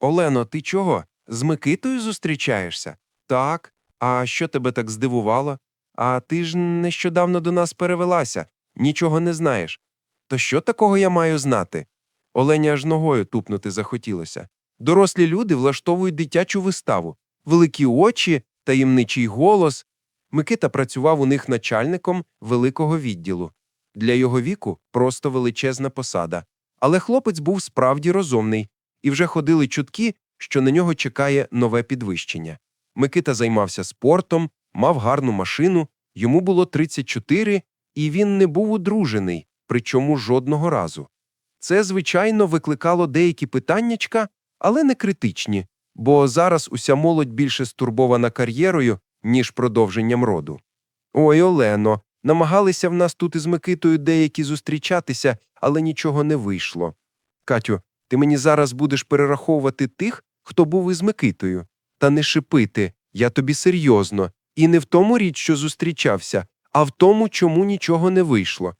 Олено, ти чого? З Микитою зустрічаєшся? Так. А що тебе так здивувало? А ти ж нещодавно до нас перевелася, нічого не знаєш. То що такого я маю знати? Олені аж ногою тупнути захотілося. Дорослі люди влаштовують дитячу виставу, великі очі, таємничий голос. Микита працював у них начальником великого відділу. Для його віку просто величезна посада. Але хлопець був справді розумний, і вже ходили чутки, що на нього чекає нове підвищення. Микита займався спортом, мав гарну машину, йому було 34, і він не був одружений, причому жодного разу. Це, звичайно, викликало деякі питаннячка, але не критичні, бо зараз уся молодь більше стурбована кар'єрою, ніж продовженням роду. Ой, Олено, намагалися в нас тут із Микитою деякі зустрічатися, але нічого не вийшло. Катю, ти мені зараз будеш перераховувати тих, хто був із Микитою. Та не шипити, я тобі серйозно, і не в тому річ, що зустрічався, а в тому, чому нічого не вийшло.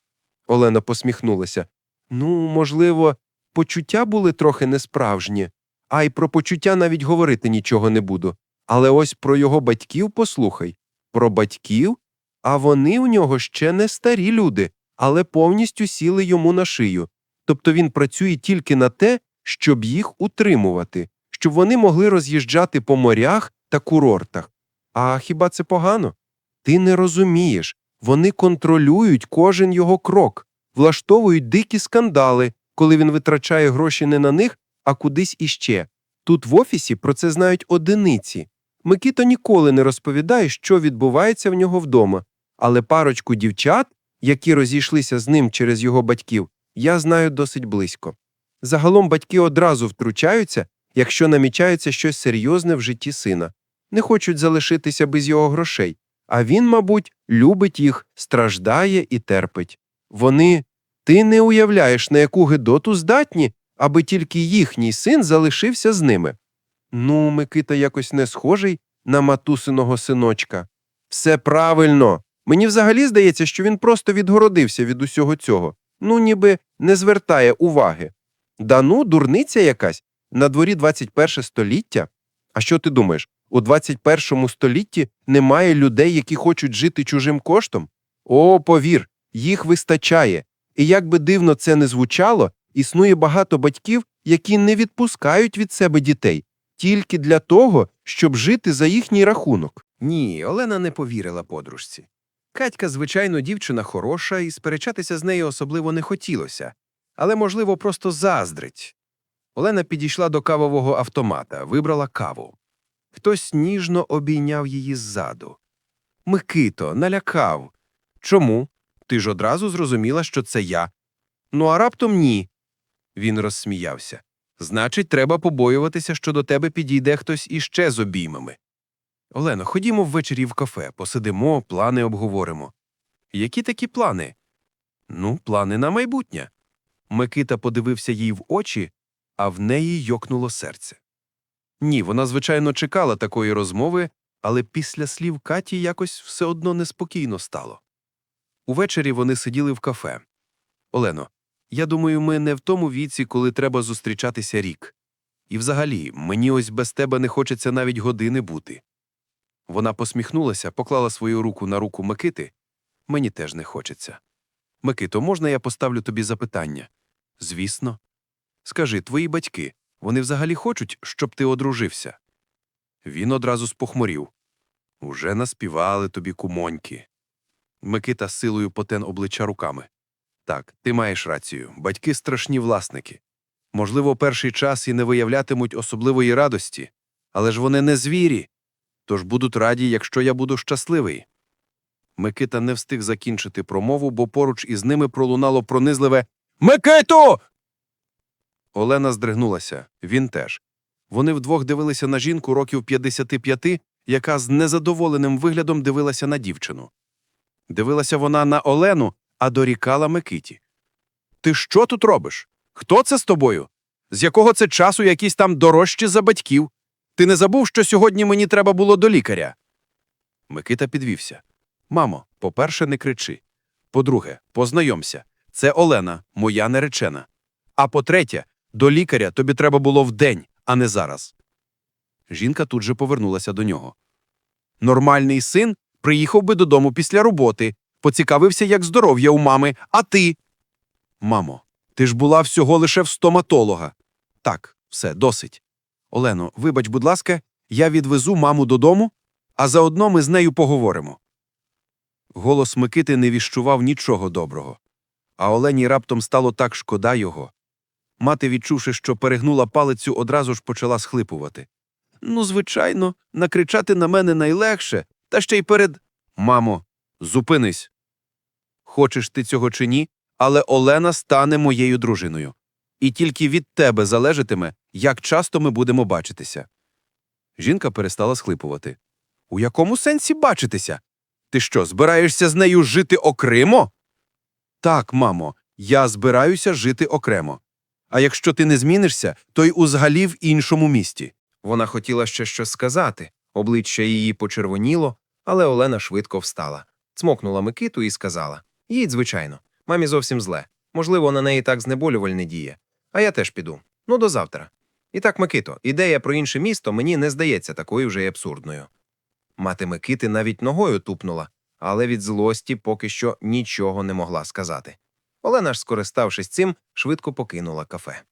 Олена посміхнулася. Ну, можливо, почуття були трохи несправжні, а й про почуття навіть говорити нічого не буду. Але ось про його батьків послухай. Про батьків? А вони у нього ще не старі люди, але повністю сіли йому на шию. Тобто він працює тільки на те, щоб їх утримувати, щоб вони могли роз'їжджати по морях та курортах. А хіба це погано? Ти не розумієш. Вони контролюють кожен його крок, влаштовують дикі скандали, коли він витрачає гроші не на них, а кудись іще. Тут в офісі про це знають одиниці. Микита ніколи не розповідає, що відбувається в нього вдома, але парочку дівчат, які розійшлися з ним через його батьків, я знаю досить близько. Загалом батьки одразу втручаються, якщо намічається щось серйозне в житті сина, не хочуть залишитися без його грошей, а він, мабуть, любить їх, страждає і терпить. Вони ти не уявляєш, на яку гидоту здатні, аби тільки їхній син залишився з ними. Ну, Микита якось не схожий на матусиного синочка. Все правильно. Мені взагалі здається, що він просто відгородився від усього цього. Ну, ніби не звертає уваги. Да ну, дурниця якась. На дворі 21 століття. А що ти думаєш? У 21 столітті немає людей, які хочуть жити чужим коштом? О, повір, їх вистачає. І як би дивно це не звучало, існує багато батьків, які не відпускають від себе дітей тільки для того, щоб жити за їхній рахунок. Ні, Олена не повірила подружці. Катька, звичайно, дівчина хороша, і сперечатися з нею особливо не хотілося, але, можливо, просто заздрить. Олена підійшла до кавового автомата, вибрала каву. Хтось ніжно обійняв її ззаду. Микито, налякав. Чому? Ти ж одразу зрозуміла, що це я. Ну, а раптом ні. Він розсміявся. Значить, треба побоюватися, що до тебе підійде хтось іще з обіймами. Олено, ходімо ввечері в кафе, посидимо, плани обговоримо. Які такі плани? Ну, плани на майбутнє. Микита подивився їй в очі, а в неї йокнуло серце. Ні, вона, звичайно, чекала такої розмови, але після слів Каті якось все одно неспокійно стало. Увечері вони сиділи в кафе. Олено, я думаю, ми не в тому віці, коли треба зустрічатися рік. І взагалі, мені ось без тебе не хочеться навіть години бути. Вона посміхнулася, поклала свою руку на руку Микити. Мені теж не хочеться. Микито, можна я поставлю тобі запитання? Звісно. Скажи, твої батьки, вони взагалі хочуть, щоб ти одружився? Він одразу спохмурів. Уже наспівали тобі кумоньки. Микита силою потен обличчя руками. Так, ти маєш рацію. Батьки страшні власники. Можливо, перший час і не виявлятимуть особливої радості, але ж вони не звірі. Тож будуть раді, якщо я буду щасливий. Микита не встиг закінчити промову, бо поруч із ними пролунало пронизливе Микито. Олена здригнулася, він теж. Вони вдвох дивилися на жінку років 55, яка з незадоволеним виглядом дивилася на дівчину. Дивилася вона на Олену, а дорікала Микиті. Ти що тут робиш? Хто це з тобою? З якого це часу якісь там дорожчі за батьків? Ти не забув, що сьогодні мені треба було до лікаря? Микита підвівся. Мамо, по-перше, не кричи. По-друге, познайомся. Це Олена, моя наречена. А по-третє, до лікаря тобі треба було вдень, а не зараз. Жінка тут же повернулася до нього. Нормальний син приїхав би додому після роботи, поцікавився, як здоров'я у мами, а ти. Мамо, ти ж була всього лише в стоматолога. Так, все, досить. Олено, вибач, будь ласка, я відвезу маму додому, а заодно ми з нею поговоримо. Голос Микити не віщував нічого доброго. А Олені раптом стало так шкода його. Мати, відчувши, що перегнула палицю, одразу ж почала схлипувати. Ну, звичайно, накричати на мене найлегше, та ще й перед. Мамо, зупинись. Хочеш ти цього чи ні, але Олена стане моєю дружиною. І тільки від тебе залежатиме, як часто ми будемо бачитися. Жінка перестала схлипувати. У якому сенсі бачитися? Ти що, збираєшся з нею жити окремо? Так, мамо, я збираюся жити окремо. А якщо ти не змінишся, то й узгалі в іншому місті. Вона хотіла ще щось сказати, обличчя її почервоніло, але Олена швидко встала, цмокнула Микиту і сказала: Їдь, звичайно, мамі зовсім зле. Можливо, на неї так знеболювальне діє. А я теж піду. Ну, до завтра. І так, Микито, ідея про інше місто мені не здається такою вже й абсурдною. Мати Микити навіть ногою тупнула, але від злості поки що нічого не могла сказати. Олена ж, скориставшись цим, швидко покинула кафе.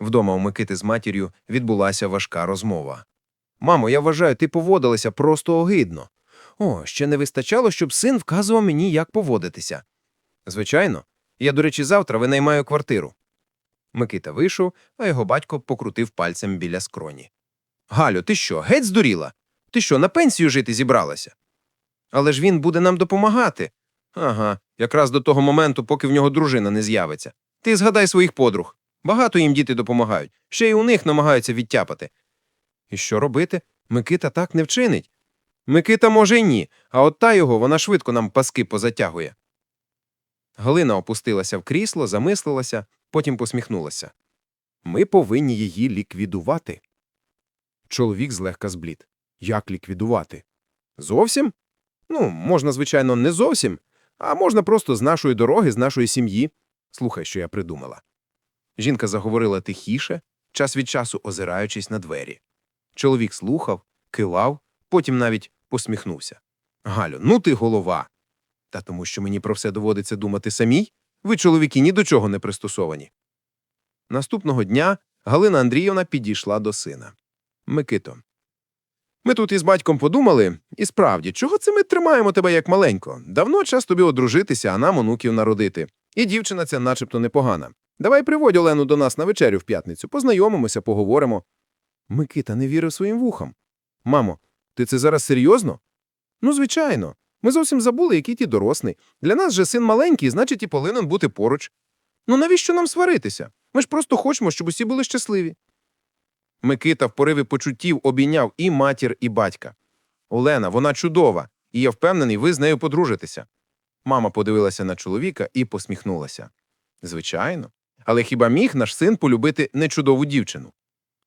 Вдома у Микити з матір'ю відбулася важка розмова. Мамо, я вважаю, ти поводилася просто огидно. О, ще не вистачало, щоб син вказував мені, як поводитися. Звичайно, я, до речі, завтра винаймаю квартиру. Микита вийшов, а його батько покрутив пальцем біля скроні. Галю, ти що, геть здуріла? Ти що, на пенсію жити зібралася? Але ж він буде нам допомагати. Ага, якраз до того моменту, поки в нього дружина не з'явиться. Ти згадай своїх подруг. Багато їм діти допомагають, ще й у них намагаються відтяпати. І що робити? Микита так не вчинить. Микита може й ні, а от та його вона швидко нам паски позатягує. Галина опустилася в крісло, замислилася, потім посміхнулася. Ми повинні її ліквідувати. Чоловік злегка зблід. Як ліквідувати? Зовсім? Ну, можна, звичайно, не зовсім, а можна просто з нашої дороги, з нашої сім'ї. Слухай, що я придумала. Жінка заговорила тихіше, час від часу озираючись на двері. Чоловік слухав, кивав, потім навіть посміхнувся. Галю, ну ти голова. Та тому, що мені про все доводиться думати самій, ви, чоловіки, ні до чого не пристосовані. Наступного дня Галина Андріївна підійшла до сина. Микито. Ми тут із батьком подумали, і справді, чого це ми тримаємо тебе як маленько? Давно час тобі одружитися, а нам онуків народити. І дівчина ця начебто непогана. Давай приводь Олену до нас на вечерю в п'ятницю, познайомимося, поговоримо. Микита не вірив своїм вухам. Мамо, ти це зараз серйозно? Ну, звичайно. Ми зовсім забули, який ті дорослий. Для нас же син маленький, значить, і повинен бути поруч. Ну навіщо нам сваритися? Ми ж просто хочемо, щоб усі були щасливі. Микита в пориві почуттів обійняв і матір, і батька. Олена, вона чудова, і я впевнений, ви з нею подружитеся. Мама подивилася на чоловіка і посміхнулася. Звичайно. Але хіба міг наш син полюбити нечудову дівчину?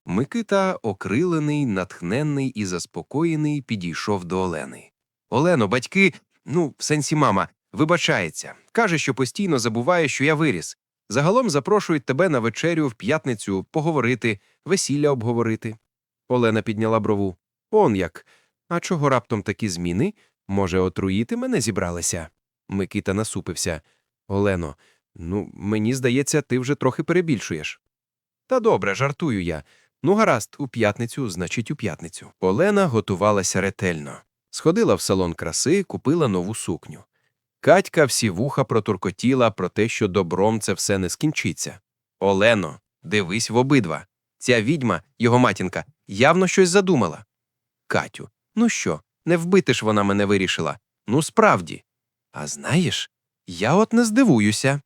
Микита, окрилений, натхненний і заспокоєний, підійшов до Олени. Олено, батьки, ну, в сенсі мама, вибачається. Каже, що постійно забуває, що я виріс. Загалом запрошують тебе на вечерю в п'ятницю поговорити, весілля обговорити. Олена підняла брову. Он як. А чого раптом такі зміни? Може, отруїти мене зібралися? Микита насупився. Олено, ну, мені здається, ти вже трохи перебільшуєш. Та добре, жартую я. Ну, гаразд, у п'ятницю, значить, у п'ятницю. Олена готувалася ретельно. Сходила в салон краси, купила нову сукню. Катька всі вуха протуркотіла про те, що добром це все не скінчиться. Олено, дивись в обидва. Ця відьма, його матінка, явно щось задумала. Катю, ну що, не вбити ж вона мене вирішила. Ну, справді. А знаєш, я от не здивуюся.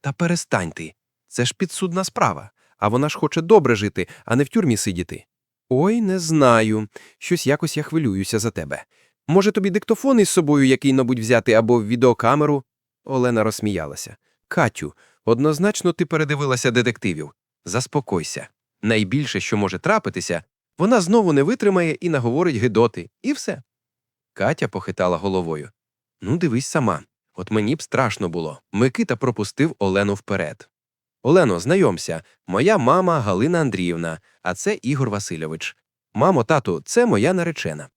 Та перестань ти. Це ж підсудна справа. А вона ж хоче добре жити, а не в тюрмі сидіти. Ой, не знаю. Щось якось я хвилююся за тебе. Може, тобі диктофон із собою який-небудь взяти або відеокамеру? Олена розсміялася. Катю, однозначно ти передивилася детективів. Заспокойся. Найбільше, що може трапитися, вона знову не витримає і наговорить гидоти, і все. Катя похитала головою. Ну, дивись сама. От мені б страшно було. Микита пропустив Олену вперед. Олено, знайомся, моя мама Галина Андріївна, а це Ігор Васильович. Мамо, тату, це моя наречена.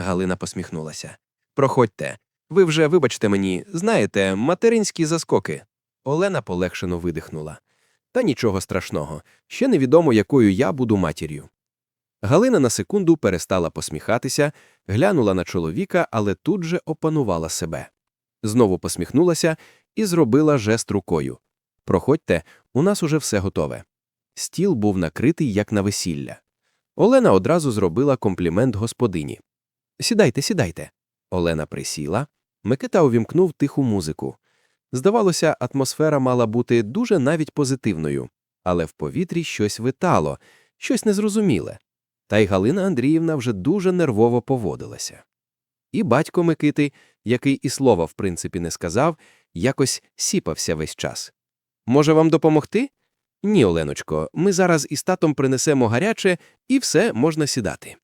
Галина посміхнулася. Проходьте. Ви вже, вибачте мені, знаєте, материнські заскоки. Олена полегшено видихнула. Та нічого страшного, ще невідомо, якою я буду матір'ю. Галина на секунду перестала посміхатися, глянула на чоловіка, але тут же опанувала себе. Знову посміхнулася і зробила жест рукою. Проходьте, у нас уже все готове. Стіл був накритий, як на весілля. Олена одразу зробила комплімент господині. Сідайте, сідайте. Олена присіла. Микита увімкнув тиху музику. Здавалося, атмосфера мала бути дуже навіть позитивною, але в повітрі щось витало, щось незрозуміле. Та й Галина Андріївна вже дуже нервово поводилася. І батько Микити, який і слова в принципі не сказав, якось сіпався весь час. Може, вам допомогти? Ні, Оленочко, ми зараз із татом принесемо гаряче, і все можна сідати.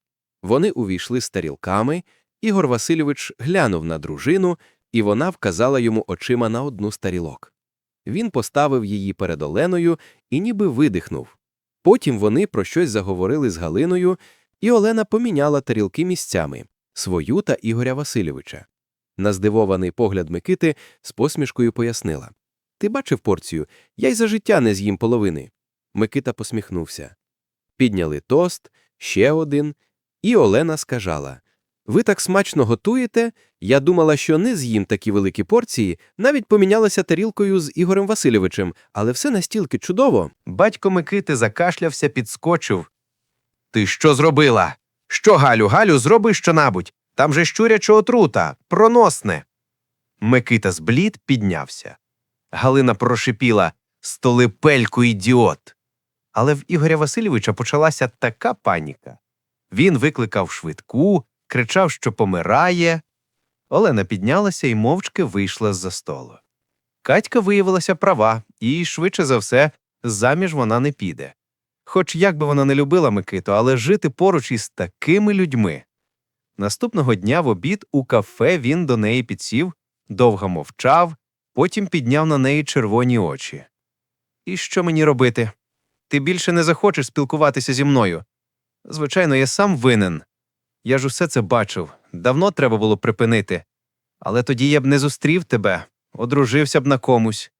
Вони увійшли з тарілками, Ігор Васильович глянув на дружину, і вона вказала йому очима на одну з тарілок. Він поставив її перед Оленою і ніби видихнув. Потім вони про щось заговорили з Галиною, і Олена поміняла тарілки місцями свою та Ігоря Васильовича. На здивований погляд Микити з посмішкою пояснила Ти бачив порцію? Я й за життя не з'їм половини. Микита посміхнувся. Підняли тост, ще один, і Олена скажала Ви так смачно готуєте? Я думала, що не з'їм такі великі порції, навіть помінялася тарілкою з Ігорем Васильовичем, але все настільки чудово. Батько Микити закашлявся, підскочив. Ти що зробила? Що, Галю, Галю, зроби щонабудь. Там же щуряча отрута, проносне. Микита зблід піднявся. Галина прошипіла Столипельку, ідіот. Але в Ігоря Васильовича почалася така паніка. Він викликав швидку, кричав, що помирає. Олена піднялася і мовчки вийшла з-за столу. Катька виявилася права, і, швидше за все, заміж вона не піде. Хоч як би вона не любила Микиту, але жити поруч із такими людьми. Наступного дня в обід у кафе він до неї підсів, довго мовчав, потім підняв на неї червоні очі. І що мені робити? Ти більше не захочеш спілкуватися зі мною. Звичайно, я сам винен. Я ж усе це бачив, давно треба було припинити. Але тоді я б не зустрів тебе, одружився б на комусь.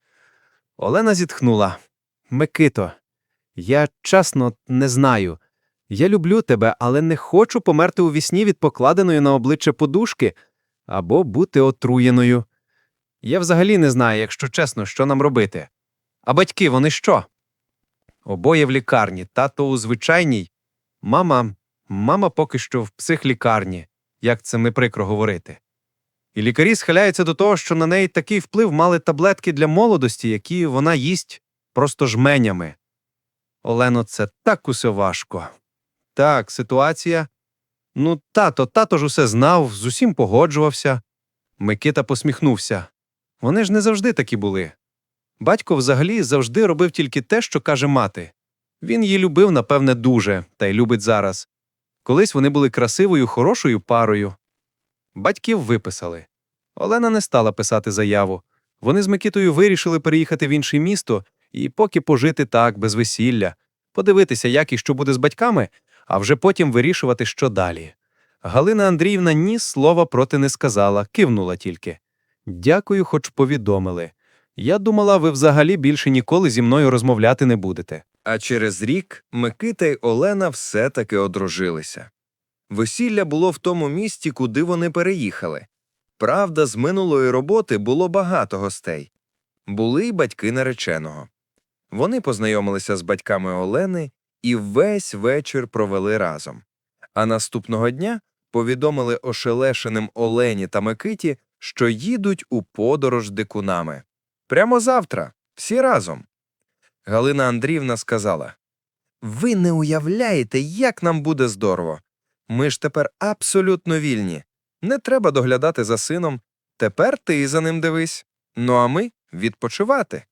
Олена зітхнула. Микито, я чесно не знаю. Я люблю тебе, але не хочу померти у вісні від покладеної на обличчя подушки або бути отруєною. Я взагалі не знаю, якщо чесно, що нам робити. А батьки, вони що? Обоє в лікарні, тато у звичайній. Мама, мама поки що в психлікарні, як це ми прикро говорити. І лікарі схиляються до того, що на неї такий вплив мали таблетки для молодості, які вона їсть просто жменями. Олено, це так усе важко. Так, ситуація. Ну, тато, тато ж усе знав, з усім погоджувався. Микита посміхнувся. Вони ж не завжди такі були. Батько взагалі завжди робив тільки те, що каже мати. Він її любив, напевне, дуже, та й любить зараз. Колись вони були красивою, хорошою парою. Батьків виписали. Олена не стала писати заяву. Вони з Микитою вирішили переїхати в інше місто і поки пожити так, без весілля, подивитися, як і що буде з батьками, а вже потім вирішувати, що далі. Галина Андріївна ні слова проти не сказала, кивнула тільки. Дякую, хоч повідомили. Я думала, ви взагалі більше ніколи зі мною розмовляти не будете. А через рік Микита й Олена все-таки одружилися. Весілля було в тому місті, куди вони переїхали. Правда, з минулої роботи було багато гостей. Були й батьки нареченого. Вони познайомилися з батьками Олени і весь вечір провели разом. А наступного дня повідомили ошелешеним Олені та Микиті, що їдуть у подорож дикунами. Прямо завтра, всі разом. Галина Андріївна сказала: Ви не уявляєте, як нам буде здорово. Ми ж тепер абсолютно вільні. Не треба доглядати за сином. Тепер ти за ним дивись. Ну а ми відпочивати.